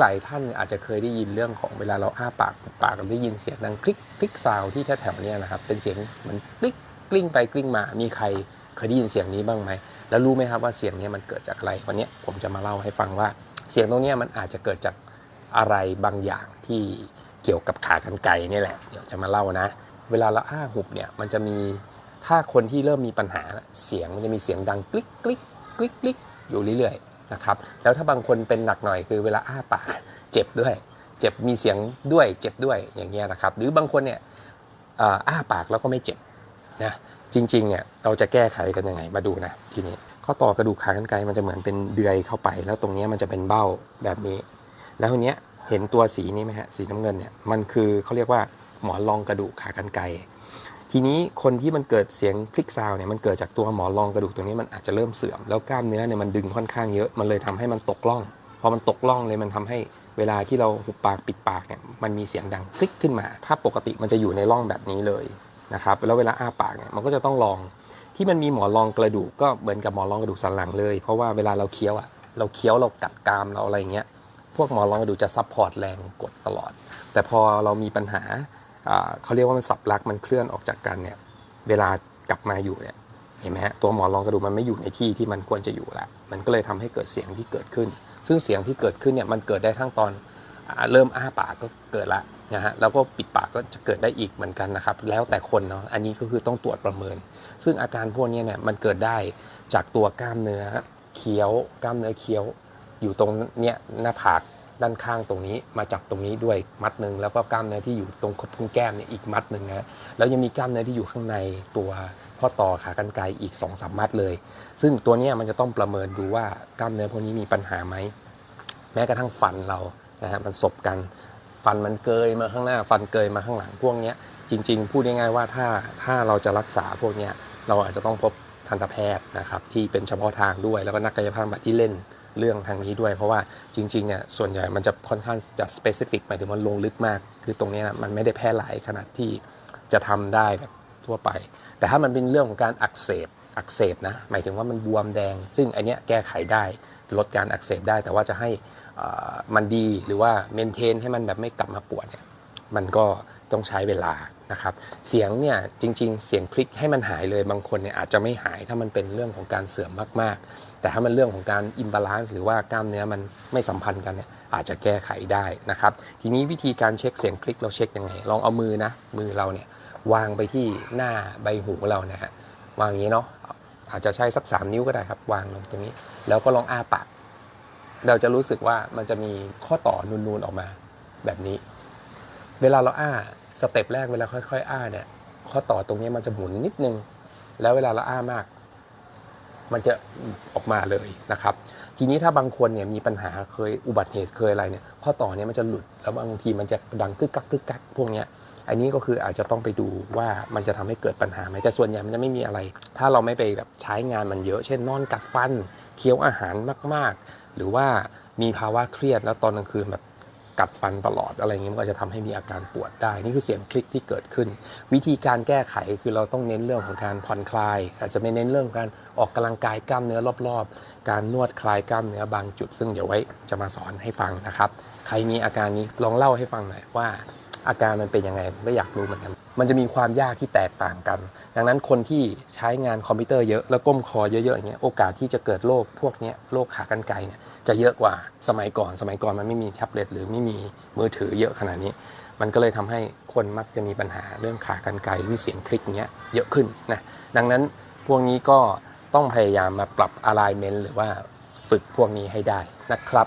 หลายๆท่านอาจจะเคยได้ยินเรื่องของเวลาเราอ้าปากปากเราได้ยินเสียงดังคลิกคลิกซาวที่แถวๆนี้นะครับเป็นเสียงเหมือนคลิกกลิ้งไปกลิ้งมา มีใครเคยได้ยินเสียงนี้บ้างไหมแล้วรู้ไหมครับว่าเสียงนี้มันเกิดจากอะไรวันนี้ผมจะมาเล่าให้ฟังว่า เสียงตรงนี้มันอาจจะเกิดจากอะไรบางอย่างที่เกี่ยวกับขากรรไกรนี่แหละเดี๋ยวจะมาเล่านะ เวลาเราอ้าหุบเนี่ยมันจะมีถ้าคนที่เริ่มมีปัญหาเสียงมันจะมีเสียงดังกลิกกลิกกลิกกลิกอยู่เรื่อยๆ นะครับแล้วถ้าบางคนเป็นหนักหน่อยคือเวลาอ้าปากเจ็บด้วย เจ็บมีเสียงด้วยเจ็บด้วยอย่างเงี้ยนะครับ หรือบางคนเนี่ยอ่าอ้าปากแล้วก็ไม่เจ็บนะจริงๆเนี่ยเราจะแก้ไขกันยังไงมาดูนะทีนี้ข้อต่อกระดูกขากรรไกรมันจะเหมือนเป็นเดือยเข้าไป แล้วตรงนี้มันจะเป็นเบ้าแบบนี้ แล้วทีเนี้ยเห็นตัวสีนี้ไหมฮะสีน้ำเงินเนี่ยมันคือเขาเรียกว่าหมอนรองกระดูกขากรรไกร ทีนี้คนที่มันเกิดเสียงคลิกซาวเนี่ยมันเกิดจากตัวหมอนรองกระดูกตรงนี้มันอาจจะเริ่มเสื่อมแล้วกล้ามเนื้อเนี่ยมันดึงค่อนข้างเยอะมันเลยทำให้มันตกล่องพอมันตกล่องเลยมันทำให้เวลาที่เราหุบปากปิดปากเนี่ยมันมีเสียงดังคลิกขึ้นมา ถ้าปกติมันจะอยู่ในร่องแบบนี้เลยนะครับแล้วเวลาอ้าปากเนี่ยมันก็จะต้องลองที่มันมีหมอนรองกระดูกก็เหมือนกับหมอนรองกระดูกสันหลังเลย เพราะว่าเวลาเราเคี้ยวอะเราเคี้ยวเรากัดกรามเราอะไรอย่างเงี้ยพวกหมอนรองกระดูกจะซัพพอร์ตแรงกดตลอด แต่พอเรามีปัญหา เขาเรียกว่ามันสับลักมันเคลื่อนออกจากกันเนี่ยเวลากลับมาอยู่เนี่ยเห็นไหมฮะตัวหมอนรองกระดูกมันไม่อยู่ในที่ที่มันควรจะอยู่ล้วมันก็เลยทำให้เกิดเสียงที่เกิดขึ้น ซึ่งเสียงที่เกิดขึ้นเนี่ยมันเกิดได้ทั้งตอนเริ่มอ้าปากก็เกิดละนะฮะแล้วก็ปิดปากก็จะเกิดได้อีกเหมือนกันนะครับ แล้วแต่คนเนาะอันนี้ก็คือต้องตรวจประเมิน ซึ่งอาการพวกนี้เนี่ยมันเกิดได้จากตัวกล้ามเนื้อเคี้ยว กล้ามเนื้อเคี้ยว อยู่ตรงเนี้ยหน้าผาก ด้านข้างตรงนี้มาจับตรงนี้ด้วยมัดหนึ่งแล้วก็กล้ามเนื้อที่อยู่ตรงคดพุ้งแก้มเนี่ยอีกมัดหนึ่งนะแล้วยังมีกล้ามเนื้อที่อยู่ข้างในตัวข้อต่อขากรรไกรอีก2อสามมัดเลย ซึ่งตัวนี้มันจะต้องประเมินดูว่ากล้ามเนื้อพวกนี้มีปัญหาไหมแม้กระทั่งฟันเรานะฮะมันสบกันฟันมันเกยมาข้างหน้า ฟันเกยมาข้างหลังพวกนี้จริง ๆ พูดง่ายๆว่าถ้าถ้าเราจะรักษาพวกนี้เราอาจจะต้องพบทันตแพทย์นะครับที่เป็นเฉพาะทางด้วยแล้วก็นักกายภาพบำบัดที่เล่น เรื่องทางนี้ด้วย เพราะว่าจริงๆเนี่ยส่วนใหญ่มันจะค่อนข้างจะ specific หมายถึงมันลงลึกมาก คือตรงนี้นะมันไม่ได้แพร่หลายขนาดที่จะทำได้แบบทั่วไป แต่ถ้ามันเป็นเรื่องของการอักเสบอักเสบนะหมายถึงว่ามันบวมแดง ซึ่งอันเนี้ยแก้ไขได้ลดการอักเสบได้ แต่ว่าจะให้อ่ามันดีหรือว่าเมนเทนให้มันแบบไม่กลับมาปวดเนี่ยมันก็ ต้องใช้เวลานะครับ เสียงเนี่ยจริง ๆ เสียงคลิกให้มันหายเลยบางคนเนี่ยอาจจะไม่หายถ้ามันเป็นเรื่องของการเสื่อมมากๆ แต่ถ้ามันเรื่องของการอิมบาลานซ์หรือว่ากล้ามเนื้อมันไม่สัมพันธ์กันเนี่ยอาจจะแก้ไขได้นะครับ ทีนี้วิธีการเช็คเสียงคลิกเราเช็คยังไง ลองเอามือนะมือเราเนี่ยวางไปที่หน้าใบหูเรานะฮะวางอย่างนี้เนาะอาจจะใช้สัก 3 นิ้วก็ได้ครับ วางลงตรงนี้ แล้วก็ลองอ้าปากเราจะรู้สึกว่ามันจะมีข้อต่อนูนๆออกมาแบบนี้ เวลาเราอ้าสเต็ปแรกเวลาค่อยๆ อ้าเนี่ยข้อต่อตรงนี้มันจะหมุนนิดนึง แล้วเวลาเราอ้ามาก มันจะออกมาเลยนะครับ ทีนี้ถ้าบางคนเนี่ยมีปัญหาเคยอุบัติเหตุเคยอะไรเนี่ย ข้อต่อเนี่ยมันจะหลุดแล้วบางทีมันจะดังกึกกักกึกกักพวกเนี้ยอันนี้ก็คืออาจจะต้องไปดูว่ามันจะทำให้เกิดปัญหาไหมแต่ส่วนใหญ่มันจะไม่มีอะไร ถ้าเราไม่ไปแบบใช้งานมันเยอะ เช่นนอนกัดฟัน เคี้ยวอาหารมาก ๆ หรือว่ามีภาวะเครียดแล้วตอนกลางคืนแบบ กัดฟันตลอดอะไรเงี้ยมันก็จะทำให้มีอาการปวดได้ นี่คือเสียงคลิกที่เกิดขึ้น วิธีการแก้ไขคือเราต้องเน้นเรื่องของการผ่อนคลาย อาจจะไม่เน้นเรื่องการออกกำลังกายกล้ามเนื้อรอบๆ การนวดคลายกล้ามเนื้อบางจุด ซึ่งเดี๋ยวไว้จะมาสอนให้ฟังนะครับ ใครมีอาการนี้ลองเล่าให้ฟังหน่อยว่า อาการมันเป็นยังไงไม่อยากรู้เหมือนกัน มันจะมีความยากที่แตกต่างกัน ดังนั้นคนที่ใช้งานคอมพิวเตอร์เยอะแล้วก้มคอเยอะๆอย่างเงี้ยโอกาสที่จะเกิดโรคพวกเนี้ยโรคขากรรไกรเนี่ยจะเยอะกว่าสมัยก่อน สมัยก่อนมันไม่มีแท็บเล็ตหรือไม่มีมือถือเยอะขนาดนี้ มันก็เลยทำให้คนมักจะมีปัญหาเรื่องขากรรไกรวิเสียงคลิกเนี้ยเยอะขึ้นนะดังนั้นพวกนี้ก็ต้องพยายามมาปรับ alignment หรือว่าฝึกพวกนี้ให้ได้นะครับ